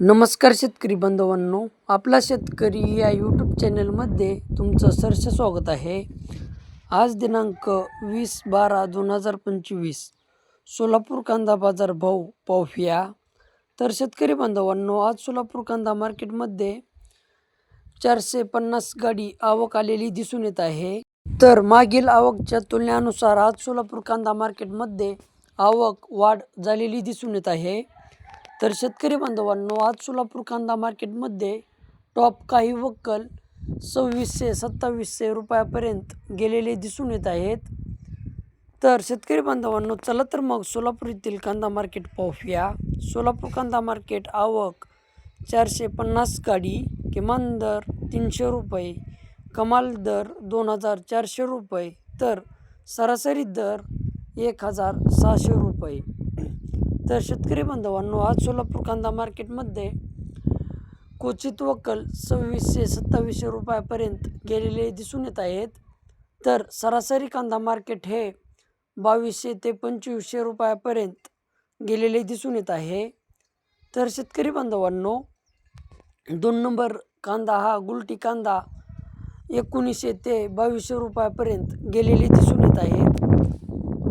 नमस्कार शेतकरी बांधवांनो आपला शेतकरी या यूट्यूब चॅनलमध्ये तुमचं सरस स्वागत आहे. आज दिनांक वीस बारा दोन हजार पंचवीस सोलापूर कांदा बाजार भाव पाहूया. तर शेतकरी बांधवांनो आज सोलापूर कांदा मार्केटमध्ये चारशे पन्नास गाडी आवक आलेली दिसून येत आहे. तर मागील आवकच्या तुलनेनुसार आज सोलापूर कांदा मार्केटमध्ये आवक वाढ झालेली दिसून येत आहे. तर शेतकरी बांधवांनो आज सोलापूर कांदा मार्केटमध्ये टॉप काही वक्कल सव्वीसशे सत्तावीसशे रुपयापर्यंत गेलेले दिसून येत आहेत. तर शेतकरी बांधवांनो चला तर मग सोलापूर येथील कांदा मार्केट पाहूया. सोलापूर कांदा मार्केट आवक चारशे पन्नास गाडी किमान दर तीनशे रुपये कमाल दर दोन हजार चारशे रुपये तर सरासरी दर एक हजार सहाशे रुपये. तर शेतकरी बांधवांनो आज सोलापूर कांदा मार्केटमध्ये क्वचित वक्कल सव्वीसशे सत्तावीसशे रुपयापर्यंत गेलेले दिसून येत आहेत. तर सरासरी कांदा मार्केट हे बावीसशे ते पंचवीसशे रुपयापर्यंत गेलेले दिसून येत आहे. तर शेतकरी बांधवांनो दोन नंबर कांदा हा गुलटी कांदा एकोणीसशे ते बावीसशे रुपयापर्यंत गेलेले दिसून येत आहेत.